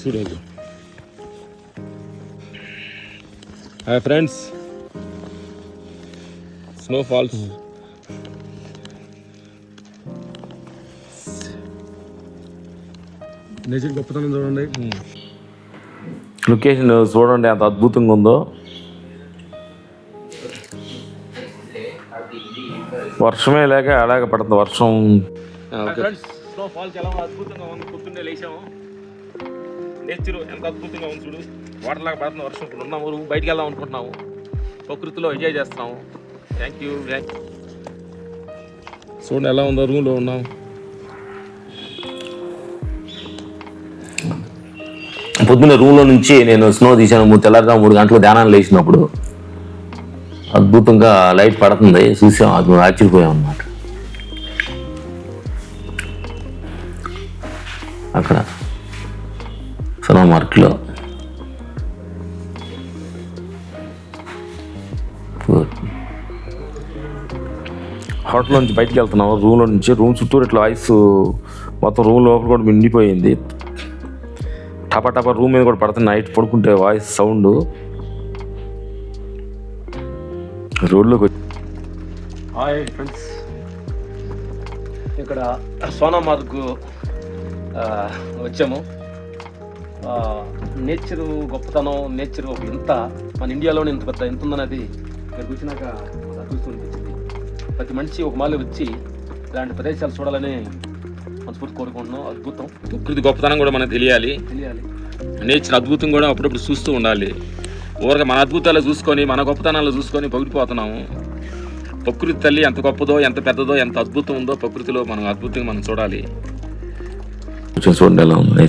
చూడదు hi friends snow falls nature గొప్పతనం చూడండి లొకేషన్ చూడండి ఎంత అద్భుతంగా ఉందో వర్షమే లేక అలాగ పడుతుంది వర్షం ఫ్రెండ్స్ స్నో ఫాల్స్ ఎలా అద్భుతంగా ఉంది. పొద్దున్నే లేచాము. నేచర్ ఎంత అద్భుతంగా ఉంది చూడు. వాటర్ లాగా వర్షం ఇప్పుడు ఉన్నాము బయటికి వెళ్దాం అనుకుంటున్నాము. ప్రకృతిలో ఎంజాయ్ చేస్తున్నాము. థ్యాంక్ యూ థ్యాంక్ చూడండి ఎలా ఉందో రూమ్లో ఉన్నాం. పొద్దున్న రూమ్లో నుంచి నేను స్నో తీసాను మూడు తెల్లారుగా మూడు గంటలు ధ్యానం లేచినప్పుడు. అద్భుతంగా లైట్ పడుతుంది. చూసాం అది ఆశ్చర్యపోయాం అన్నమాట అక్కడ సనా మార్క్లో. హోటల్ నుంచి బయటికి వెళ్తున్నాం. రూమ్లో నుంచి రూమ్ చుట్టూరు ఇట్లా ఐస్ మొత్తం రూమ్ లోపల కూడా మిండిపోయింది. టపా టపా రూమ్ మీద కూడా పడుతుంది. నైట్ పడుకుంటే వాయిస్ సౌండ్. రోడ్లోకి వచ్చి హాయ్ ఫ్రెండ్స్. ఇక్కడ సోనామార్గ్ వచ్చాము. నేచర్ గొప్పతనం నేచర్ ఒక ఇంత మన ఇండియాలోనే ఇంత పెద్ద ఎంత ఉందన్నది ఇక్కడికి వచ్చినాక నాకు అదృష్టం అనిపించింది. ప్రతి మనిషి ఒక మాలి వచ్చి ఇలాంటి ప్రదేశాలు చూడాలని మనస్ఫూర్తి కోరుకుంటున్నాం. అద్భుతం. ప్రకృతి గొప్పతనం కూడా మనకు తెలియాలి. తెలియాలి. నేచర్ అద్భుతం కూడా అప్పుడప్పుడు చూస్తూ ఉండాలి. ఊరగా మన అద్భుతాలు చూసుకొని మన గొప్పతనాలు చూసుకొని పొగిడిపోతున్నాము. ప్రకృతి తల్లి ఎంత గొప్పదో ఎంత పెద్దదో ఎంత అద్భుతం ఉందో ప్రకృతిలో మనం అద్భుతంగా మనం చూడాలి. కొంచెం చూడండి ఎలా ఉంది.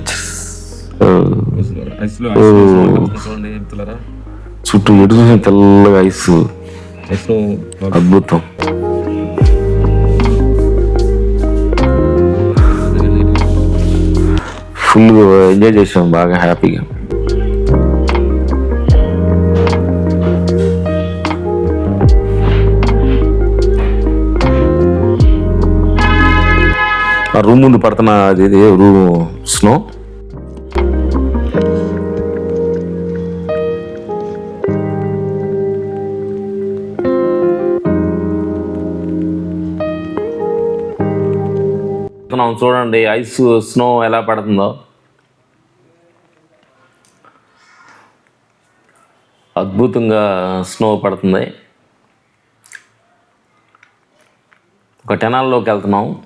చుట్టూ ఎటు చూసిన తెల్లగా ఐస్ అద్భుతం. ఫుల్ ఎంజాయ్ చేసాం బాగా హ్యాపీగా రూమ్ ముందు పడుతున్న అది రూమ్? స్నో? చూడండి ఐస్ స్నో ఎలా పడుతుందో. అద్భుతంగా స్నో పడుతుంది. ఒక టెనాల్లోకి వెళ్తున్నాం.